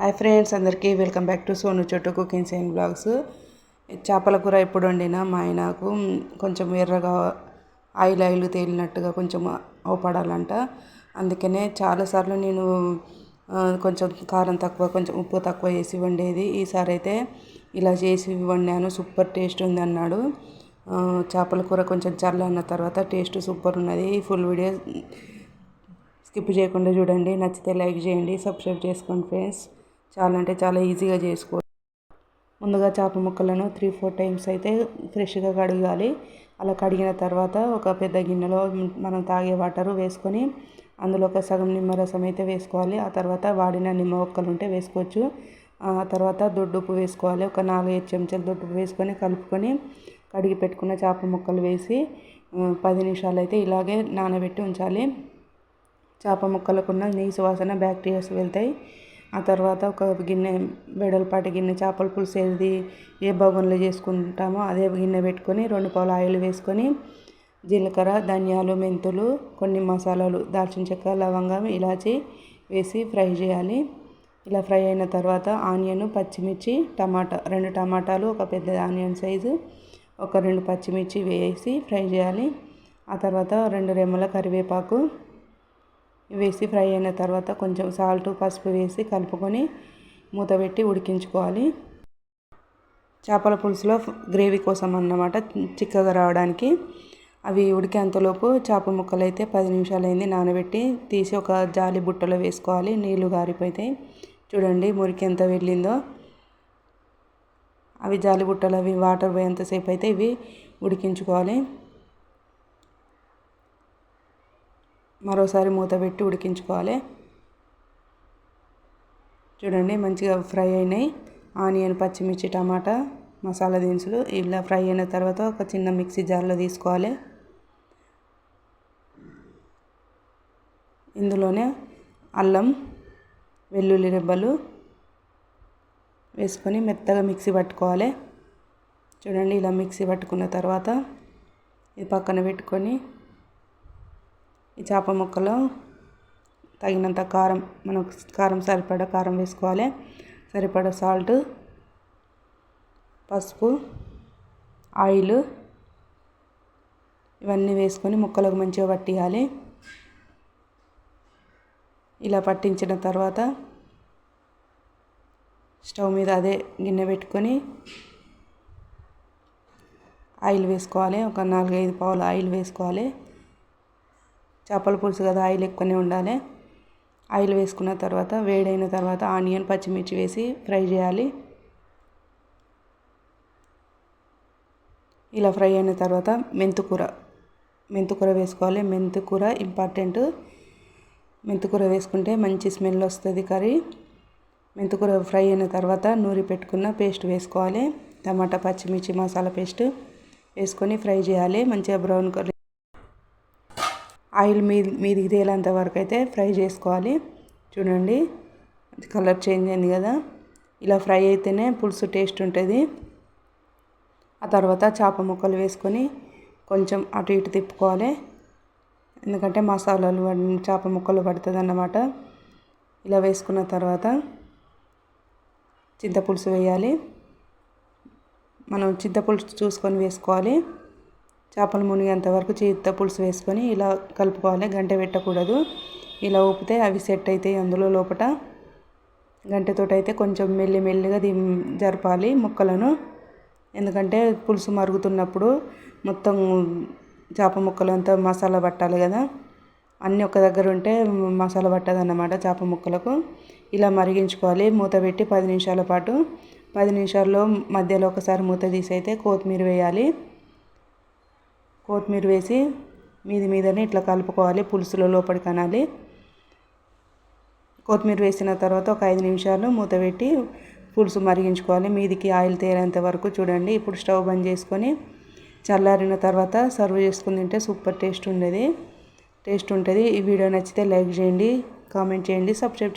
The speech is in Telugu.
హాయ్ ఫ్రెండ్స్ అందరికీ welcome back to Sonu Chettu cookings and blogs. చేపల కూర ఎప్పుడు వండినా మా ఆయనకు కొంచెం ఎర్రగా ఆయిల్ ఆయిల్ తేలినట్టుగా కొంచెం అవపడాలంట. అందుకనే చాలాసార్లు నేను కొంచెం కారం తక్కువ కొంచెం ఉప్పు తక్కువ వేసి వండేది. ఈసారి అయితే ఇలా చేసి వండాను సూపర్ టేస్ట్ ఉంది అన్నాడు. చేపల కూర కొంచెం చల్ల అన్న తర్వాత టేస్ట్ సూపర్ ఉన్నది. ఫుల్ వీడియో స్కిప్ చేయకుండా చూడండి. నచ్చితే లైక్ చేయండి సబ్స్క్రైబ్ చేసుకోండి ఫ్రెండ్స్. చాలా అంటే చాలా ఈజీగా చేసుకోవచ్చు ముందుగా చేప ముక్కలను త్రీ ఫోర్ టైమ్స్ అయితే ఫ్రెష్గా కడగాలి. అలా కడిగిన తర్వాత ఒక పెద్ద గిన్నెలో మనం తాగే వాటర్ వేసుకొని అందులో ఒక సగం నిమ్మరసం అయితే వేసుకోవాలి. ఆ తర్వాత వాడిన నిమ్మ ఒక్కలు ఉంటే వేసుకోవచ్చు. ఆ తర్వాత దొడ్డుప్పు వేసుకోవాలి. ఒక నాలుగైదు చెంచాలు దొడ్డుప్పు వేసుకొని కలుపుకొని కడిగి పెట్టుకున్న చేప ముక్కలు వేసి పది నిమిషాలు అయితే ఇలాగే నానబెట్టి ఉంచాలి. చేప ముక్కలకున్న నీసు వాసన బ్యాక్టీరియాస్ వెళ్తాయి. ఆ తర్వాత ఒక గిన్నె వెడల్పాటి గిన్నె చేపల పులుసు ఏది ఏ బగోన్లో చేసుకుంటామో అదే గిన్నె పెట్టుకొని రెండు పావులు ఆయిల్ వేసుకొని జీలకర్ర ధనియాలు మెంతులు కొన్ని మసాలాలు దాల్చిన చెక్క లవంగం ఇలాచి వేసి ఫ్రై చేయాలి. ఇలా ఫ్రై అయిన తర్వాత ఆనియన్ పచ్చిమిర్చి టమాటా రెండు టమాటాలు ఒక పెద్ద ఆనియన్ సైజు ఒక రెండు పచ్చిమిర్చి వేసి ఫ్రై చేయాలి. ఆ తర్వాత రెండు రెమ్మల కరివేపాకు వేసి ఫ్రై అయిన తర్వాత కొంచెం సాల్ట్ పసుపు వేసి కలుపుకొని మూత పెట్టి ఉడికించుకోవాలి. చేపల పులుసులో గ్రేవీ కోసం అన్నమాట చిక్కగా రావడానికి. అవి ఉడికేంతలోపు చేప ముక్కలు అయితే పది నిమిషాలు అయింది నానబెట్టి తీసి ఒక జాలి బుట్టలో వేసుకోవాలి. నీళ్ళు గారిపోతాయి చూడండి మురికి ఎంత వెళ్ళిందో. అవి జాలి బుట్టలు అవి వాటర్ పోయేంతసేపు అయితే ఇవి ఉడికించుకోవాలి. మరోసారి మూత పెట్టి ఉడికించుకోవాలి. చూడండి మంచిగా ఫ్రై అయినాయి. ఆనియన్ పచ్చిమిర్చి టమాటా మసాలా దినుసులు ఇలా ఫ్రై అయిన తర్వాత ఒక చిన్న మిక్సీ జార్లో తీసుకోవాలి. ఇందులోనే అల్లం వెల్లుల్లి రెబ్బలు వేసుకొని మెత్తగా మిక్సీ పట్టుకోవాలి. చూడండి ఇలా మిక్సీ పట్టుకున్న తర్వాత ఇది పక్కన పెట్టుకొని ఈ చేప ముక్కలో తగినంత కారం మనకు కారం సరిపడా కారం వేసుకోవాలి. సరిపడా సాల్ట్ పసుపు ఆయిల్ ఇవన్నీ వేసుకొని ముక్కలకు మంచిగా పట్టియాలి. ఇలా పట్టించిన తర్వాత స్టవ్ మీద అదే గిన్నె పెట్టుకొని ఆయిల్ వేసుకోవాలి. ఒక నాలుగైదు పావులు ఆయిల్ వేసుకోవాలి. చేపల పులుసు కదా ఆయిల్ ఎక్కువనే ఉండాలి. ఆయిల్ వేసుకున్న తర్వాత వేడైన తర్వాత ఆనియన్ పచ్చిమిర్చి వేసి ఫ్రై చేయాలి. ఇలా ఫ్రై అయిన తర్వాత మెంతుకూర మెంతుకూర వేసుకోవాలి. మెంతుకూర ఇంపార్టెంట్ మెంతుకూర వేసుకుంటే మంచి స్మెల్ వస్తుంది కర్రీ. మెంతుకూర ఫ్రై అయిన తర్వాత నూరి పెట్టుకున్న పేస్ట్ వేసుకోవాలి. టమాటా పచ్చిమిర్చి మసాలా పేస్ట్ వేసుకొని ఫ్రై చేయాలి. మంచిగా బ్రౌన్ కలర్ ఆయిల్ మీ మీదికి తేలేంత వరకు అయితే ఫ్రై చేసుకోవాలి. చూడండి కలర్ చేంజ్ అయింది కదా. ఇలా ఫ్రై అయితేనే పులుసు టేస్ట్ ఉంటుంది. ఆ తర్వాత చేప ముక్కలు వేసుకొని కొంచెం అటు ఇటు తిప్పుకోవాలి. ఎందుకంటే మసాలాలు చేప ముక్కలు పడుతుంది అన్నమాట ఇలా వేసుకున్న తర్వాత చింతపులుసు వేయాలి. మనం చింతపులుసు చూసుకొని వేసుకోవాలి. చేపలు మునిగేంత వరకు చేతితో పులుసు వేసుకొని ఇలా కలుపుకోవాలి. గంట పెట్టకూడదు. ఇలా ఊపితే అవి సెట్ అవుతాయి అందులో లోపల గంటతో అయితే కొంచెం మెల్లి మెల్లిగా ది జరపాలి ముక్కలను. ఎందుకంటే పులుసు మరుగుతున్నప్పుడు మొత్తం చేప ముక్కలు అంతా మసాలా పట్టాలి కదా. అన్నీ ఒక దగ్గర ఉంటే మసాలా పట్టదు అన్నమాట చేప ముక్కలకు. ఇలా మరిగించుకోవాలి. మూత పెట్టి పది నిమిషాల పాటు. పది నిమిషాల్లో మధ్యలో ఒకసారి మూత తీసి అయితే కొత్తిమీర వేయాలి. కొత్తిమీర వేసి మీది మీదనే ఇట్లా కలుపుకోవాలి పులుసులో లోపలికి అనాలి. కొత్తిమీర వేసిన తర్వాత ఒక ఐదు నిమిషాలు మూత పెట్టి పులుసు మరిగించుకోవాలి. మీదికి ఆయిల్ తేలేంత వరకు చూడండి. ఇప్పుడు స్టవ్ బంద్ చేసుకొని చల్లారిన తర్వాత సర్వ్ చేసుకుని తింటే సూపర్ టేస్ట్ ఉండేది. టేస్ట్ ఉంటుంది. ఈ వీడియో నచ్చితే లైక్ చేయండి కామెంట్ చేయండి సబ్స్క్రైబ్